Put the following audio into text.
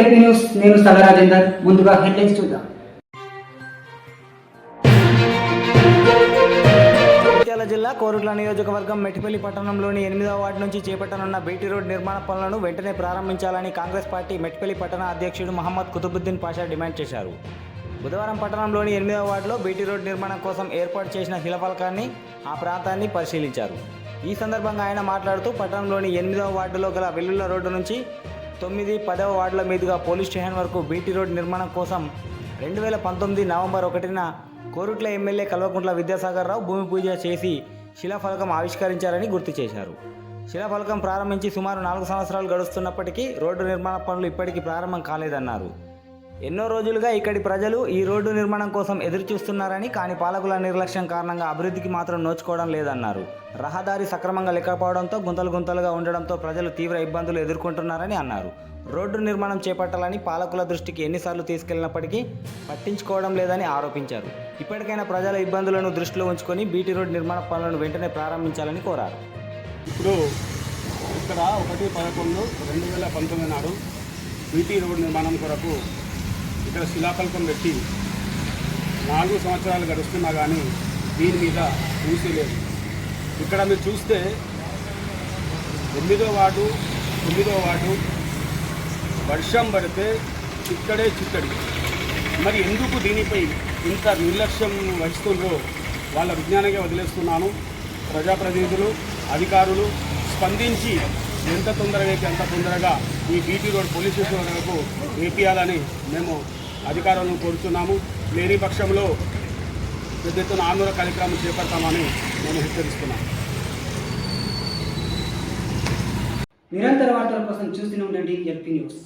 LP news. నేను సగ రాజేందర్. ముందుగా హెడ్లైన్స్ చూద్దాం. జగిత్యాల జిల్లా కోరుట్ల నియోజకవర్గం మెట్టిపల్లి పట్టణంలోని ఎనిమిదవ వార్డు నుంచి చేపట్టనున్న బీటీ రోడ్ నిర్మాణ పనులను వెంటనే ప్రారంభించాలని కాంగ్రెస్ పార్టీ మెట్టిపల్లి పట్టణ అధ్యక్షుడు మహమ్మద్ కుతుబుద్దీన్ పాషా డిమాండ్ చేశారు. బుధవారం పట్టణంలోని ఎనిమిదవ వార్డులో బీటీ రోడ్ నిర్మాణం కోసం ఏర్పాటు చేసిన శిలఫలకాన్ని ఆ ప్రాంతాన్ని పరిశీలించారు. ఈ సందర్భంగా ఆయన మాట్లాడుతూ పట్టణంలోని ఎనిమిదవ వార్డులో గల వెల్లుల్ల రోడ్డు నుంచి తొమ్మిది పదవ వార్డుల మీదుగా పోలీస్ స్టేషన్ వరకు బీటీ రోడ్ నిర్మాణం కోసం రెండు వేల పంతొమ్మిది నవంబర్ ఒకటిన కోరుట్ల ఎమ్మెల్యే కల్వకుంట్ల విద్యాసాగర్ రావు భూమి పూజ చేసి శిలాఫలకం ఆవిష్కరించారని గుర్తు చేశారు. శిలాఫలకం ప్రారంభించి సుమారు నాలుగు సంవత్సరాలు గడుస్తున్నప్పటికీ రోడ్డు నిర్మాణ పనులు ఇప్పటికీ ప్రారంభం కాలేదన్నారు. ఎన్నో రోజులుగా ఇక్కడి ప్రజలు ఈ రోడ్డు నిర్మాణం కోసం ఎదురుచూస్తున్నారని కానీ పాలకుల నిర్లక్ష్యం కారణంగా అభివృద్ధికి మాత్రం నోచుకోవడం లేదన్నారు. రహదారి సక్రమంగా లేకపోవడంతో గుంతలు గుంతలుగా ఉండడంతో ప్రజలు తీవ్ర ఇబ్బందులు ఎదుర్కొంటున్నారని అన్నారు. రోడ్డు నిర్మాణం చేపట్టాలని పాలకుల దృష్టికి ఎన్నిసార్లు తీసుకెళ్ళినప్పటికీ పట్టించుకోవడం లేదని ఆరోపించారు. ఇప్పటికైనా ప్రజల ఇబ్బందులను దృష్టిలో ఉంచుకొని బీటీ రోడ్ నిర్మాణ పనులను వెంటనే ప్రారంభించాలని కోరారు. ఇప్పుడు ఇక్కడ ఒకటి పదకొండు రెండు వేల పంతొమ్మిది నాడు బీటీ రోడ్ నిర్మాణం కొరకు ఇక్కడ శిలాఫలకం పెట్టి నాలుగు సంవత్సరాలు గడుస్తున్నా కానీ దీని మీద చూసేలేదు లేదు. ఇక్కడ మీరు చూస్తే ఎనిమిదో వార్డు తొమ్మిదో వార్డు వర్షం పడితే చిక్కడే చిక్కడి. మరి ఎందుకు దీనిపై ఇంత నిర్లక్ష్యం వహిస్తుందో వాళ్ళ విజ్ఞానంగా వదిలేస్తున్నాను. ప్రజాప్రతినిధులు అధికారులు స్పందించి ఎంత తొందరగా అయితే అంత తొందరగా ఈ బీటీ రోడ్ పోలీస్ స్టేషన్ వరకు వేపియాలని మేము అధికారులను కోరుతున్నాము లేని పక్షంలో పెద్ద ఎత్తున ఆందోళన కార్యక్రమం చేపడతామని మేము హెచ్చరిస్తున్నాం నిరంతర వార్తల కోసం చూస్తూనే ఉండండి ఎల్పీ న్యూస్